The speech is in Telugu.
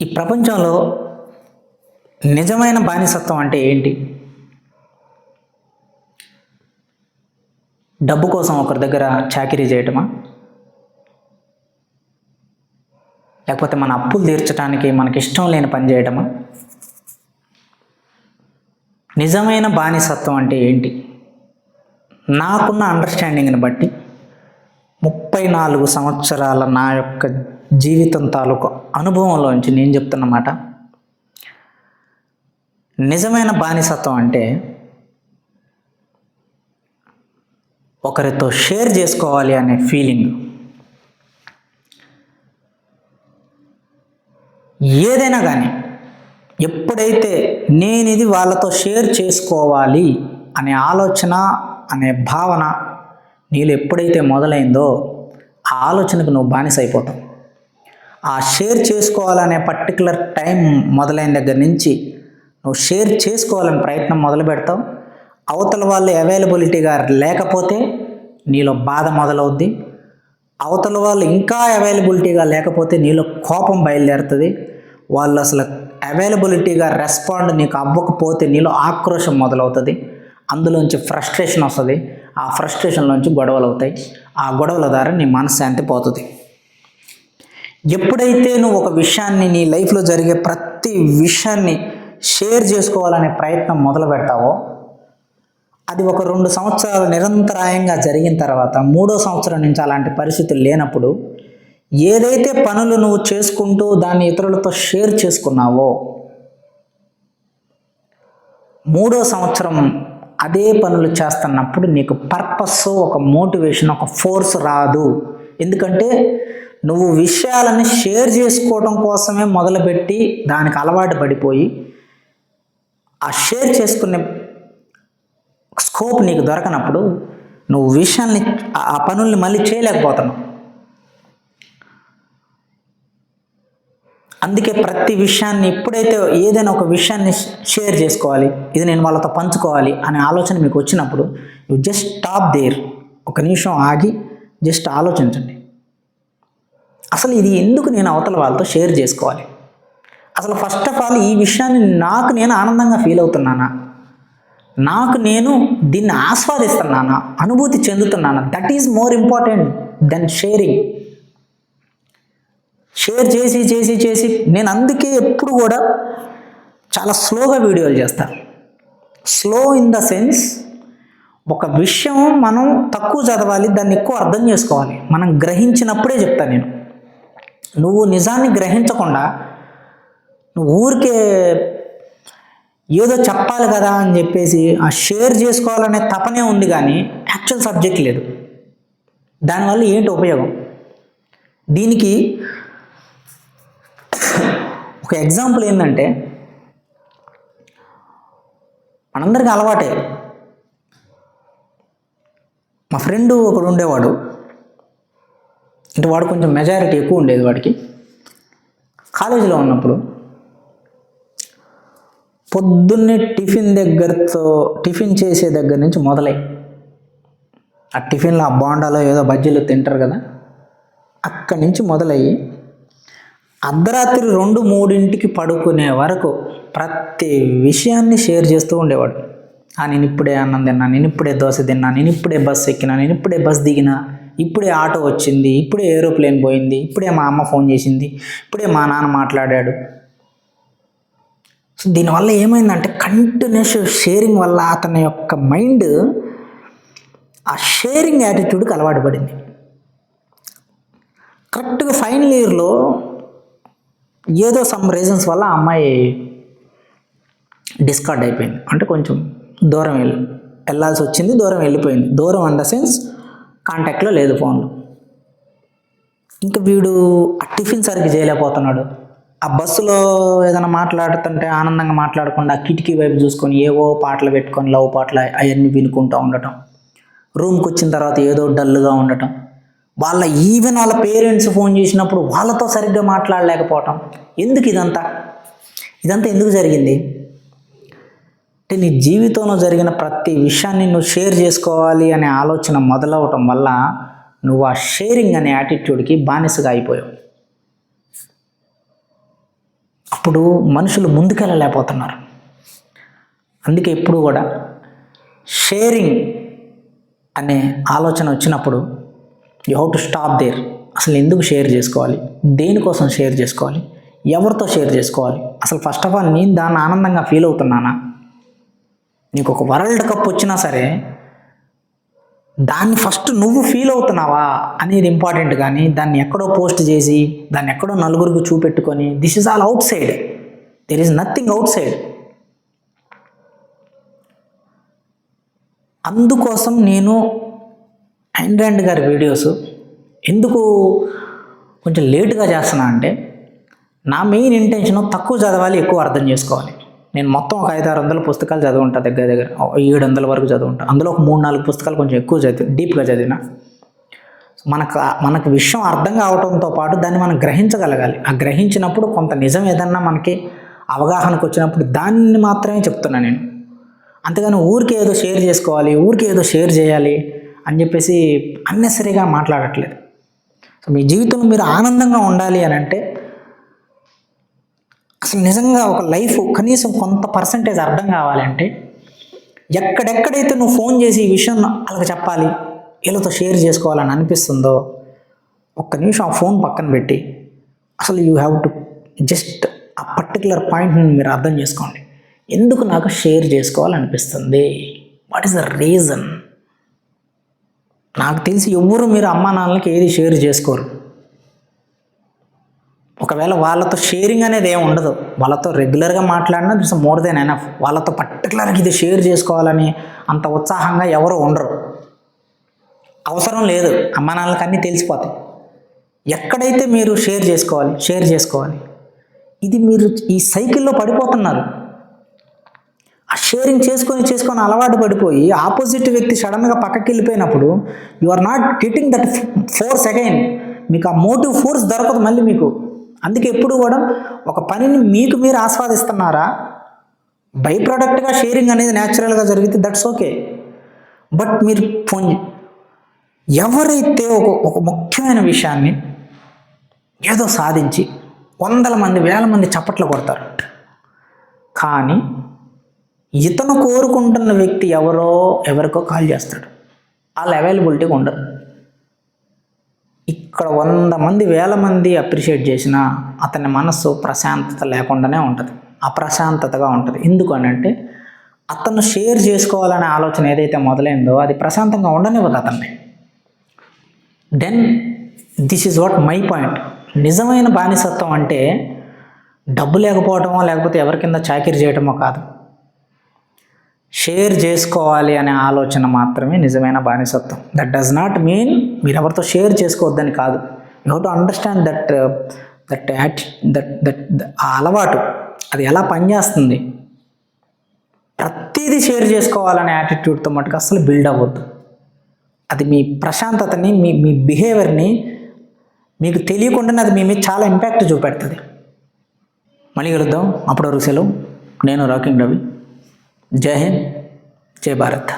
ఈ ప్రపంచంలో నిజమైన బానిసత్వం అంటే ఏంటి? డబ్బు కోసం ఒకరి దగ్గర చాకరీ చేయటమా? లేకపోతే మన అప్పులు తీర్చడానికి మనకి ఇష్టం లేని పని చేయటమా? నిజమైన బానిసత్వం అంటే ఏంటి? నాకున్న అండర్స్టాండింగ్ని బట్టి ముప్పై నాలుగు సంవత్సరాల నా యొక్క జీవితం తాలూకు అనుభవంలోంచి నేను చెప్తున్నమాట నిజమైన బానిసత్వం అంటే ఒకరితో షేర్ చేసుకోవాలి అనే ఫీలింగ్. ఏదైనా కానీ ఎప్పుడైతే నేను ఇది వాళ్ళతో షేర్ చేసుకోవాలి అనే ఆలోచన అనే భావన నీళ్ళు ఎప్పుడైతే మొదలైందో ఆ ఆలోచనకు నువ్వు బానిస అయిపోతావు ఆ షేర్ చేసుకోవాలనే పర్టికులర్ టైం మొదలైన దగ్గర నుంచి నువ్వు షేర్ చేసుకోవాలని ప్రయత్నం మొదలు పెడతావు. అవతల వాళ్ళు అవైలబిలిటీగా లేకపోతే నీలో బాధ మొదలవుద్ది. అవతల వాళ్ళు ఇంకా అవైలబిలిటీగా లేకపోతే నీలో కోపం బయలుదేరుతుంది. వాళ్ళు అసలు అవైలబిలిటీగా రెస్పాండ్ నీకు అవ్వకపోతే నీలో ఆక్రోషం మొదలవుతుంది. అందులోంచి ఫ్రస్ట్రేషన్ వస్తుంది. ఆ ఫ్రస్ట్రేషన్లోంచి గొడవలు అవుతాయి. ఆ గొడవల ద్వారా నీ మనశ్శాంతి పోతుంది. ఎప్పుడైతే నువ్వు ఒక విషయాన్ని నీ లైఫ్లో జరిగే ప్రతి విషయాన్ని షేర్ చేసుకోవాలనే ప్రయత్నం మొదలు పెడతావో అది ఒక రెండు సంవత్సరాలు నిరంతరాయంగా జరిగిన తర్వాత మూడో సంవత్సరం నుంచి అలాంటి పరిస్థితులు లేనప్పుడు ఏదైతే పనులు నువ్వు చేసుకుంటూ దాన్ని ఇతరులతో షేర్ చేసుకున్నావో మూడో సంవత్సరం అదే పనులు చేస్తున్నప్పుడు నీకు పర్పస్ ఒక మోటివేషన్ ఒక ఫోర్స్ రాదు. ఎందుకంటే నువ్వు విషయాలని షేర్ చేసుకోవడం కోసమే మొదలుపెట్టి దానికి అలవాటు పడిపోయి ఆ షేర్ చేసుకునే స్కోప్ నీకు దొరకనప్పుడు నువ్వు విషయాన్ని ఆ- ఆ పనుల్ని మళ్ళీ చేయలేకపోతున్నావు. అందుకే ప్రతి విషయాన్ని ఎప్పుడైతే ఏదైనా ఒక విషయాన్ని షేర్ చేసుకోవాలి ఇది నేను వాళ్ళతో పంచుకోవాలి అనే ఆలోచన మీకు వచ్చినప్పుడు యు జస్ట్ స్టాప్ దేర్ ఒక నిమిషం ఆగి జస్ట్ ఆలోచించండి. అసలు ఇది ఎందుకు నేను అవతల వాళ్ళతో షేర్ చేసుకోవాలి? అసలు ఫస్ట్ ఆఫ్ ఆల్ ఈ విషయాన్ని నాకు నేను ఆనందంగా ఫీల్ అవుతున్నానా? నాకు నేను దీన్ని ఆస్వాదిస్తున్నానా? అనుభూతి చెందుతున్నానా? That is more important than sharing share చేసి చేసి చేసి నేను అందుకే ఎప్పుడు కూడా చాలా స్లోగా వీడియోలు చేస్తాను స్లో ఇన్ ద సెన్స్ ఒక విషయం మనం తక్కువ చదవాలి దాన్ని ఎక్కువ అర్థం చేసుకోవాలి. మనం గ్రహించినప్పుడే చెప్తాను నేను. నువ్వు నిజాన్ని గ్రహించకుండా నువ్వు ఊరికే ఏదో చెప్పాలి కదా అని చెప్పేసి ఆ షేర్ చేసుకోవాలనే తపనే ఉంది కానీ యాక్చువల్ సబ్జెక్ట్ లేదు. దానివల్ల ఏంటి ఉపయోగం? దీనికి ఒక ఎగ్జాంపుల్ ఏంటంటే మనందరికీ అలవాటే. మా ఫ్రెండ్ ఒకడు ఉండేవాడు. అంటే వాడు కొంచెం మెజారిటీ ఎక్కువ ఉండేది వాడికి. కాలేజీలో ఉన్నప్పుడు పొద్దున్నే టిఫిన్ దగ్గరతో టిఫిన్ చేసే దగ్గర నుంచి మొదలై ఆ టిఫిన్లో ఆ బోండాలో ఏదో బజ్జీలు తింటారు కదా అక్కడి నుంచి మొదలయ్యి అర్ధరాత్రి రెండు మూడింటికి పడుకునే వరకు ప్రతి విషయాన్ని షేర్ చేస్తూ ఉండేవాడు. ఆ నేను ఇప్పుడే అన్నం తిన్నా నేను ఇప్పుడే దోశ తిన్నా నేను ఇప్పుడే బస్ ఎక్కినా నేను ఇప్పుడే బస్ దిగినా ఇప్పుడే ఆటో వచ్చింది ఇప్పుడే ఏరోప్లేన్ పోయింది ఇప్పుడే మా అమ్మ ఫోన్ చేసింది ఇప్పుడే మా నాన్న మాట్లాడాడు. సో దీనివల్ల ఏమైందంటే కంటిన్యూస్ షేరింగ్ వల్ల అతని యొక్క మైండ్ ఆ షేరింగ్ యాటిట్యూడ్కి అలవాటు పడింది. కరెక్ట్గా ఫైనల్ ఇయర్లో ఏదో సమ్ రీజన్స్ వల్ల ఆ అమ్మాయి డిస్కార్డ్ అయిపోయింది. అంటే కొంచెం దూరం వెళ్ళి వెళ్ళాల్సి వచ్చింది దూరం వెళ్ళిపోయింది. దూరం అన్ ద సెన్స్ కాంటాక్ట్లో లేదు ఫోన్లో. ఇంకా వీడు ఆ టిఫిన్ సరిగ్గా చేయలేకపోతున్నాడు. ఆ బస్సులో ఏదైనా మాట్లాడుతుంటే ఆనందంగా మాట్లాడకుండా ఆ కిటికీ వైపు చూసుకొని ఏవో పాటలు పెట్టుకొని లవ్ పాటలు అవన్నీ వినుకుంటూ ఉండటం. రూమ్కి వచ్చిన తర్వాత ఏదో డల్గా ఉండటం. వాళ్ళ ఈవెన్ వాళ్ళ పేరెంట్స్ ఫోన్ చేసినప్పుడు వాళ్ళతో సరిగ్గా మాట్లాడలేకపోవటం. ఎందుకు ఇదంతా? ఇదంతా ఎందుకు జరిగింది? అంటే నీ జీవితంలో జరిగిన ప్రతి విషయాన్ని నువ్వు షేర్ చేసుకోవాలి అనే ఆలోచన మొదలవటం వల్ల నువ్వు ఆ షేరింగ్ అనే యాటిట్యూడ్కి బానిసగా అయిపోయావు. అప్పుడు మనుషులు ముందుకెళ్ళలేకపోతున్నారు. అందుకే ఎప్పుడు కూడా షేరింగ్ అనే ఆలోచన వచ్చినప్పుడు you how to stop there. అసలు ఎందుకు షేర్ చేసుకోవాలి? దేనికోసం షేర్ చేసుకోవాలి? ఎవరితో షేర్ చేసుకోవాలి? అసలు ఫస్ట్ ఆఫ్ ఆల్ నేను దాన్ని ఆనందంగా ఫీల్ అవుతున్నానా? నీకు ఒక వరల్డ్ కప్ వచ్చినా సరే దాన్ని ఫస్ట్ నువ్వు ఫీల్ అవుతున్నావా అనేది ఇంపార్టెంట్ కానీ దాన్ని ఎక్కడో పోస్ట్ చేసి దాన్ని ఎక్కడో నలుగురికి చూపెట్టుకొని this is all outside there is nothing outside అందుకోసం నేను అండ్ గారి వీడియోస్ ఎందుకు కొంచెం లేటుగా చేస్తున్నా అంటే నా మెయిన్ ఇంటెన్షన్ తక్కువ చదవాలి ఎక్కువ అర్థం చేసుకోవాలి. నేను మొత్తం ఒక ఐదు ఆరు వందల పుస్తకాలు చదువుంటా దగ్గర దగ్గర. ఏడు వందల వరకు చదువుంటా. అందులో ఒక మూడు నాలుగు పుస్తకాలు కొంచెం ఎక్కువ చదివి డీప్గా చదివిన. మనకు మనకు విషయం అర్థం కావడంతో పాటు దాన్ని మనం గ్రహించగలగాలి. ఆ గ్రహించినప్పుడు కొంత నిజం ఏదన్నా మనకి అవగాహనకు వచ్చినప్పుడు దాన్ని మాత్రమే చెప్తున్నా నేను. అంతేగాని ఊరికే ఏదో షేర్ చేసుకోవాలి ఊరికే ఏదో షేర్ చేయాలి అని చెప్పేసి అన్నెసరీగా మాట్లాడట్లేదు. సో మీ జీవితంలో మీరు ఆనందంగా ఉండాలి అని అంటే అసలు నిజంగా ఒక లైఫ్ కనీసం కొంత పర్సంటేజ్ అర్థం కావాలంటే ఎక్కడెక్కడైతే నువ్వు ఫోన్ చేసి ఈ విషయం వాళ్ళకి చెప్పాలి వీళ్ళతో షేర్ చేసుకోవాలని అనిపిస్తుందో ఒక్క నిమిషం ఆ ఫోన్ పక్కన పెట్టి అసలు యూ హ్యావ్ టు జస్ట్ ఆ పర్టికులర్ పాయింట్ని మీరు అర్థం చేసుకోండి. ఎందుకు నాకు షేర్ చేసుకోవాలనిపిస్తుంది? వాట్ ఈస్ ద రీజన్ నాకు తెలిసి ఎవ్వరు మీరు అమ్మా నాన్నలకి ఏది షేర్ చేసుకోరు. ఒకవేళ వాళ్ళతో షేరింగ్ అనేది ఏమి ఉండదు. వాళ్ళతో రెగ్యులర్గా మాట్లాడినా దిస్ మోర్ దెన్ ఎనఫ్ వాళ్ళతో పర్టికులర్గా ఇది షేర్ చేసుకోవాలని అంత ఉత్సాహంగా ఎవరు ఉండరు. అవసరం లేదు. అమ్మా నాన్నలకి అన్నీ తెలిసిపోతాయి. ఎక్కడైతే మీరు షేర్ చేసుకోవాలి షేర్ చేసుకోవాలి ఇది మీరు ఈ సైకిల్లో పడిపోతున్నారు. ఆ షేరింగ్ చేసుకొని చేసుకొని అలవాటు పడిపోయి ఆపోజిట్ వ్యక్తి సడన్గా పక్కకి వెళ్ళిపోయినప్పుడు you are not getting that force again మీకు ఆ మోటివ్ ఫోర్స్ దొరకదు మళ్ళీ మీకు. అందుకే ఎప్పుడు కూడా ఒక పనిని మీకు మీరు ఆస్వాదిస్తున్నారా? బై ప్రోడక్ట్గా షేరింగ్ అనేది న్యాచురల్గా జరిగితే దట్స్ ఓకే బట్ మీరు ఫోన్ ఎవరైతే ఒక ఒక ముఖ్యమైన విషయాన్ని ఏదో సాధించి వందల మంది వేల మంది చప్పట్లు కొడతారు. కానీ ఇతను కోరుకుంటున్న వ్యక్తి ఎవరో ఎవరికో కాల్ చేస్తాడు. వాళ్ళ అవైలబిలిటీ ఉండదు. ఇక్కడ వంద మంది వేల మంది అప్రిషియేట్ చేసినా అతని మనస్సు ప్రశాంతత లేకుండానే ఉంటుంది. అప్రశాంతతగా ఉంటుంది. ఎందుకనంటే అంటే అతను షేర్ చేసుకోవాలనే ఆలోచన ఏదైతే మొదలైందో అది ప్రశాంతంగా ఉండనివ్వదు అతన్ని. Then this is what my point నిజమైన బానిసత్వం అంటే డబ్బు లేకపోవటమో లేకపోతే ఎవరి కింద చాకిరి చేయటమో కాదు. షేర్ చేసుకోవాలి అనే ఆలోచన మాత్రమే నిజమైన బానిసత్వం. దట్ డస్ నాట్ మీన్ మీరు ఎవరితో షేర్ చేసుకోవద్దని కాదు. You have to understand that that at that that ఆ అలవాటు అది ఎలా పనిచేస్తుంది? ప్రతిదీ షేర్ చేసుకోవాలనే యాటిట్యూడ్తో మటుకు అసలు బిల్డ్ అవ్వద్దు. అది మీ ప్రశాంతతని మీ మీ బిహేవియర్ని మీకు తెలియకుండానే అది మీ మీద చాలా ఇంపాక్ట్ చూపెడుతుంది. మళ్ళీ కలుద్దాం. అప్పుడు వరకు సెలవు. నేను రాకింగ్ రవి. జై హింద్. జై భారత్